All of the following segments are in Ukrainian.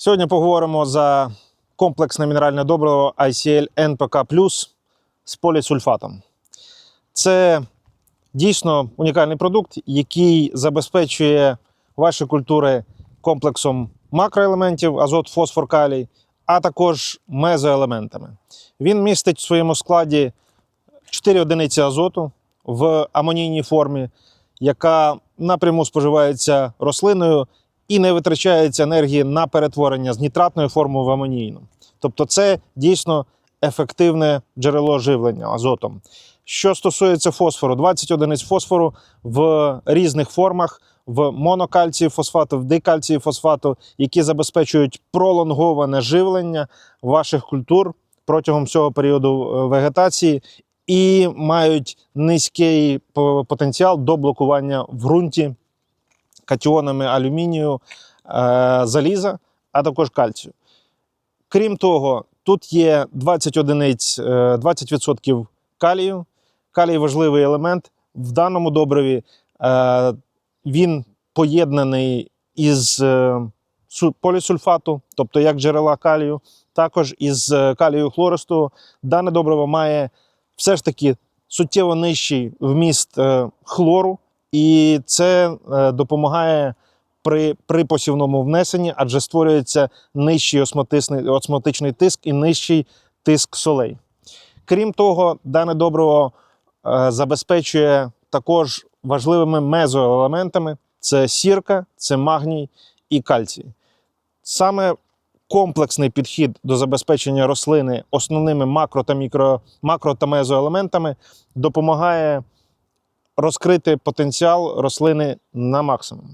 Сьогодні поговоримо за комплексне мінеральне добриво ICL NPK з полісульфатом. Це дійсно унікальний продукт, який забезпечує ваші культури комплексом макроелементів азот, фосфор, калій, а також мезоелементами. Він містить в своєму складі 4 одиниці азоту в амонійній формі, яка напряму споживається рослиною і не витрачається енергії на перетворення з нітратної форми в амонійну. Тобто, це дійсно ефективне джерело живлення азотом. Що стосується фосфору, 20 одиниць фосфору в різних формах. В монокальції фосфату, в дикальції фосфату, які забезпечують пролонговане живлення ваших культур протягом всього періоду е, вегетації і мають низький потенціал до блокування в ґрунті катіонами алюмінію, е, заліза, а також кальцію. Крім того, тут є 20 одиниць, е, 20% калію. Калій важливий елемент. В даному добриві е, він поєднаний із е, полісульфату, тобто як джерела калію, також із е, калію хлористу. Дане добриво має все ж таки суттєво нижчий вміст е, хлору, і це е, допомагає при, при посівному внесенні, адже створюється нижчий осмотичний, осмотичний тиск і нижчий тиск солей. Крім того, дане добриво е, забезпечує також важливими мезоелементами: це сірка, це магній і кальцій. Саме комплексний підхід до забезпечення рослини основними макро та мікро, макро та мезоелементами допомагає розкрити потенціал рослини на максимум.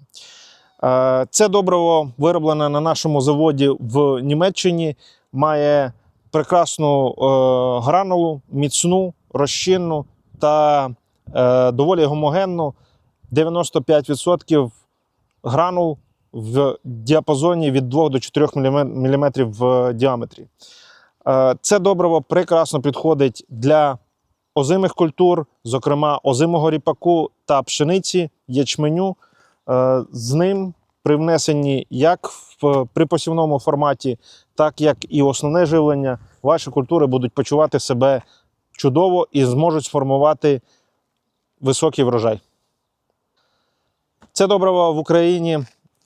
Е, Це добриво вироблене на нашому заводі в Німеччині, має прекрасну е, гранулу, міцну, розчинну та е, доволі гомогенну 95% гранул в діапазоні від 2 до 4 мм в діаметрі. Це добриво прекрасно підходить для озимих культур, зокрема озимого ріпаку та пшениці, ячменю. Е, З ним при внесенні як в припосівному форматі, так як і основне живлення, ваші культури будуть почувати себе чудово і зможуть сформувати високий врожай. Це добриво в Україні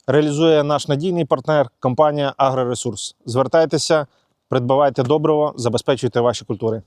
реалізує наш надійний партнер компанія Агроресурс. Звертайтеся, придбавайте добриво, забезпечуйте ваші культури.